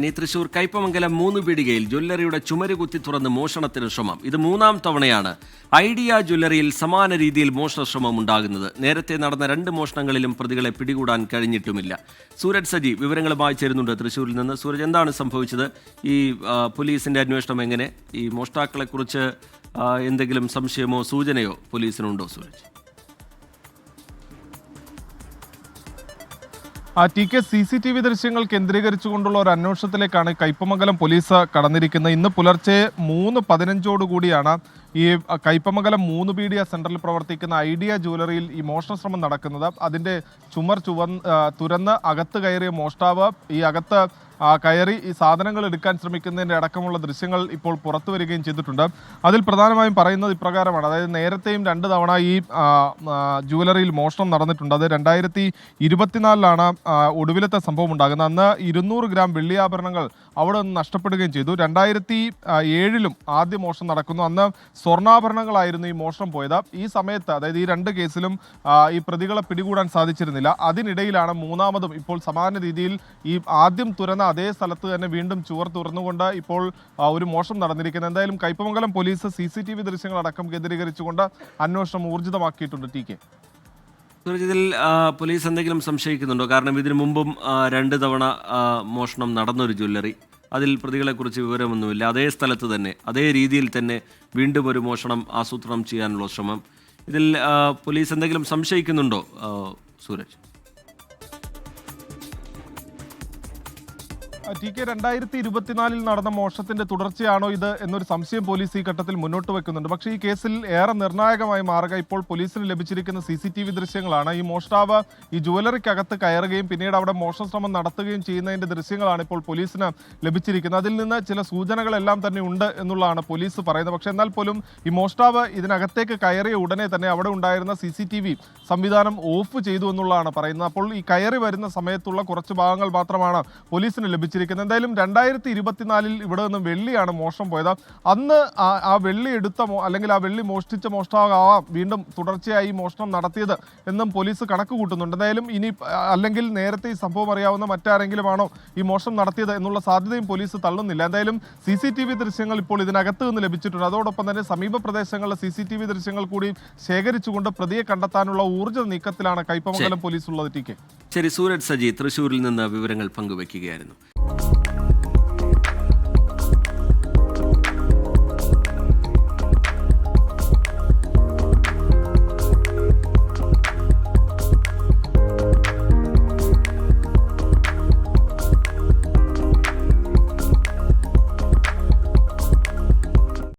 ഇനി തൃശൂർ കയ്പമംഗലം മൂന്ന് പീടികയിൽ ജ്വല്ലറിയുടെ ചുമര് കുത്തി തുറന്ന് മോഷണത്തിന് ശ്രമം. ഇത് മൂന്നാം തവണയാണ് ഐഡിയ ജ്വല്ലറിയിൽ സമാന രീതിയിൽ മോഷണ ശ്രമം ഉണ്ടാകുന്നത്. നേരത്തെ നടന്ന രണ്ട് മോഷണങ്ങളിലും പ്രതികളെ പിടികൂടാൻ കഴിഞ്ഞിട്ടുമില്ല. സൂരജ് സജി വിവരങ്ങളുമായി ചേരുന്നുണ്ട് തൃശ്ശൂരിൽ നിന്ന്. സൂരജ് എന്താണ് സംഭവിച്ചത്? ഈ പോലീസിന്റെ അന്വേഷണം എങ്ങനെ? ഈ മോഷ്ടാക്കളെക്കുറിച്ച് എന്തെങ്കിലും സംശയമോ സൂചനയോ പോലീസിനുണ്ടോ സൂരജ്? ആ T K C C T V ദൃശ്യങ്ങൾ കേന്ദ്രീകരിച്ചുകൊണ്ടുള്ള ഒരു അന്വേഷണത്തിലേക്കാണ് കയ്പമംഗലം പോലീസ് കടന്നിരിക്കുന്നത്. ഇന്ന് പുലർച്ചെ മൂന്ന് പതിനഞ്ചോടുകൂടിയാണ് ഈ കയ്പമംഗലം മൂന്ന് പീഡിയ സെന്ററിൽ പ്രവർത്തിക്കുന്ന ഐഡിയ ജുവലറിയിൽ ഈ മോഷണ ശ്രമം നടക്കുന്നത്. അതിന്റെ ചുമർ ചുവ തുരന്ന് അകത്ത് കയറിയ മോഷ്ടാവ് ഈ അകത്ത് കയറി ഈ സാധനങ്ങൾ എടുക്കാൻ ശ്രമിക്കുന്നതിന്റെ അടക്കമുള്ള ദൃശ്യങ്ങൾ ഇപ്പോൾ പുറത്തു വരികയും ചെയ്തിട്ടുണ്ട്. അതിൽ പ്രധാനമായും പറയുന്നത് ഇപ്രകാരമാണ്. അതായത് നേരത്തെയും രണ്ട് തവണ ഈ ജുവലറിയിൽ മോഷണം നടന്നിട്ടുണ്ട്. അത് രണ്ടായിരത്തി ഇരുപത്തിനാലിലാണ് ഒടുവിലത്തെ സംഭവം ഉണ്ടാകുന്നത്. അന്ന് ഇരുന്നൂറ് ഗ്രാം വെള്ളിയാഭരണങ്ങൾ അവിടെ നിന്ന് നഷ്ടപ്പെടുകയും ചെയ്തു. രണ്ടായിരത്തി ഏഴിലും ആദ്യ മോഷണം നടക്കുന്നു. അന്ന് സ്വർണാഭരണങ്ങളായിരുന്നു ഈ മോഷണം പോയത്. ഈ സമയത്ത് അതായത് ഈ രണ്ട് കേസിലും ഈ പ്രതികളെ പിടികൂടാൻ സാധിച്ചിരുന്നില്ല. അതിനിടയിലാണ് മൂന്നാമതും ഇപ്പോൾ സമാന രീതിയിൽ ഈ ആദ്യം തുറന്ന അതേ സ്ഥലത്ത് തന്നെ വീണ്ടും ചുവർ തുറന്നുകൊണ്ട് ഇപ്പോൾ ഒരു മോഷണം നടന്നിരിക്കുന്നത് എന്തായാലും Kaipamangalam police C C T V ദൃശ്യങ്ങളടക്കം കേന്ദ്രീകരിച്ചുകൊണ്ട് അന്വേഷണം ഊർജിതമാക്കിയിട്ടുണ്ട് ടി കെ. സൂരജ് ഇതിൽ പോലീസ് എന്തെങ്കിലും സംശയിക്കുന്നുണ്ടോ? കാരണം ഇതിനു മുമ്പും രണ്ട് തവണ മോഷണം നടന്നൊരു ജ്വല്ലറി. അതിൽ പ്രതികളെക്കുറിച്ച് വിവരമൊന്നുമില്ല. അതേ സ്ഥലത്ത് തന്നെ അതേ രീതിയിൽ തന്നെ വീണ്ടും ഒരു മോഷണം ആസൂത്രണം ചെയ്യാനുള്ള ശ്രമം. ഇതിൽ പോലീസ് എന്തെങ്കിലും സംശയിക്കുന്നുണ്ടോ സൂരജ്? ടി കെ രണ്ടായിരത്തി ഇരുപത്തിനാലിൽ നടന്ന മോഷണത്തിന്റെ തുടർച്ചയാണോ ഇത് എന്നൊരു സംശയം പോലീസ് ഈ ഘട്ടത്തിൽ മുന്നോട്ട് വെക്കുന്നുണ്ട്. പക്ഷേ ഈ കേസിൽ ഏറെ നിർണായകമായി മാറുക ഇപ്പോൾ പോലീസിന് ലഭിച്ചിരിക്കുന്ന സി സി ടി വി ദൃശ്യങ്ങളാണ്. ഈ മോഷ്ടാവ് ഈ ജുവലറിക്കകത്ത് കയറുകയും പിന്നീട് അവിടെ മോഷണ ശ്രമം നടത്തുകയും ചെയ്യുന്നതിന്റെ ദൃശ്യങ്ങളാണ് ഇപ്പോൾ പോലീസിന് ലഭിച്ചിരിക്കുന്നത്. അതിൽ നിന്ന് ചില സൂചനകളെല്ലാം തന്നെ ഉണ്ട് എന്നുള്ളതാണ് പോലീസ് പറയുന്നത്. പക്ഷേ എന്നാൽ പോലും ഈ മോഷ്ടാവ് ഇതിനകത്തേക്ക് കയറിയ ഉടനെ തന്നെ അവിടെ ഉണ്ടായിരുന്ന സി സി ടി വി സംവിധാനം ഓഫ് ചെയ്തു എന്നുള്ളതാണ് പറയുന്നത്. അപ്പോൾ ഈ കയറി വരുന്ന സമയത്തുള്ള കുറച്ച് ഭാഗങ്ങൾ മാത്രമാണ് പോലീസിന് ലഭിച്ചിരിക്കുന്നത്. എന്തായാലും രണ്ടായിരത്തി ഇരുപത്തിനാലിൽ ഇവിടെ നിന്ന് വെള്ളിയാണ് മോഷണം പോയത്. അന്ന് ആ വെള്ളി എടുത്ത അല്ലെങ്കിൽ ആ വെള്ളി മോഷ്ടിച്ച മോഷ്ടാവാം വീണ്ടും തുടർച്ചയായി മോഷണം നടത്തിയത് എന്നും പോലീസ് കണക്ക് കൂട്ടുന്നുണ്ട്. എന്തായാലും ഇനി അല്ലെങ്കിൽ നേരത്തെ ഈ സംഭവം അറിയാവുന്ന മറ്റാരെങ്കിലും ആണോ ഈ മോഷണം നടത്തിയത് എന്നുള്ള സാധ്യതയും പോലീസ് തള്ളുന്നില്ല. എന്തായാലും സി സി ടി വി ദൃശ്യങ്ങൾ ഇപ്പോൾ ഇതിനകത്ത് നിന്ന് ലഭിച്ചിട്ടുണ്ട്. അതോടൊപ്പം തന്നെ സമീപ പ്രദേശങ്ങളിലെ സി സി ടി വി ദൃശ്യങ്ങൾ കൂടി ശേഖരിച്ചുകൊണ്ട് പ്രതിയെ കണ്ടെത്താനുള്ള ഊർജ നീക്കത്തിലാണ് കൈപ്പമംഗലം പോലീസ് ഉള്ളത് ടി കെ. ശരി സൂരജ് സജി തൃശൂരിൽ നിന്ന് വിവരങ്ങൾ പങ്കുവയ്ക്കുകയായിരുന്നു.